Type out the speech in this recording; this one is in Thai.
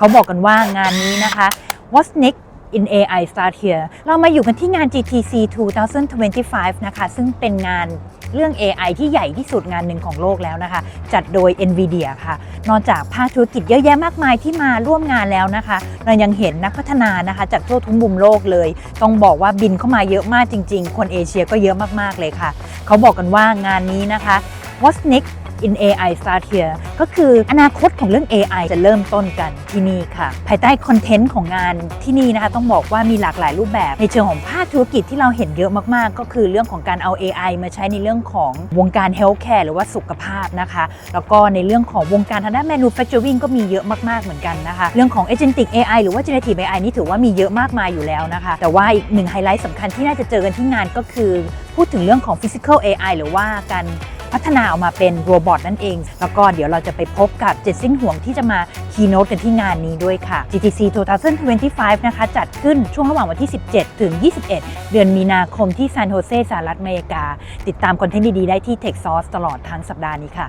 เขาบอกกันว่างานนี้นะคะ What's next in AI start here เรามาอยู่กันที่งาน GTC 2025 นะคะ ซึ่งเป็นงานเรื่อง AI ที่ใหญ่ที่สุดงานหนึ่งของโลกแล้วนะคะ จัดโดย NVIDIA ค่ะ นอกจากภาคธุรกิจเยอะแยะมากมายที่มาร่วมงานแล้วนะคะ เรายังเห็นนักพัฒนานะคะ จากทั่วทุกมุมโลกเลย ต้องบอกว่าบินเข้ามาเยอะมากจริง ๆ คนเอเชียก็เยอะมากๆเลยค่ะ เขาบอกกันว่างานนี้นะคะ What's next in AI start here ก็คืออนาคตของเรื่อง AI จะเริ่มต้นกันที่นี่ค่ะ ภายใต้คอนเทนต์ของงานที่นี่นะคะ ต้องบอกว่ามีหลากหลายรูปแบบ ในเชิงของภาคธุรกิจที่เราเห็นเยอะมาก ๆ ก็คือเรื่องของการเอา AI มาใช้ในเรื่องของวงการ healthcare หรือว่าสุขภาพนะคะ แล้วก็ในเรื่องของวงการทางด้าน manufacturing ก็มีเยอะมาก ๆ เหมือนกันนะคะ เรื่องของ agentic AI หรือว่า generative AI นี่ถือว่ามีเยอะมากมายอยู่แล้วนะคะ แต่ว่าอีกหนึ่งไฮไลท์สำคัญที่น่าจะเจอกันที่งานก็คือ พูดถึงเรื่องของ physical AI หรือว่าการ พัฒนาออกมาเป็นโรบอทนั่นเอง แล้วก็เดี๋ยวเราจะไปพบกับเจดซินห่วงที่จะมาคีโนตกันที่งานนี้ด้วยค่ะ GTC 2025 นะคะ จัดขึ้นช่วงระหว่างวันที่ 17 ถึง 21 เดือนมีนาคมที่ซานโฮเซสหรัฐอเมริกา ติดตามคอนเทนต์ดี ๆ ได้ที่ Tech Source ตลอดทั้งสัปดาห์นี้ค่ะ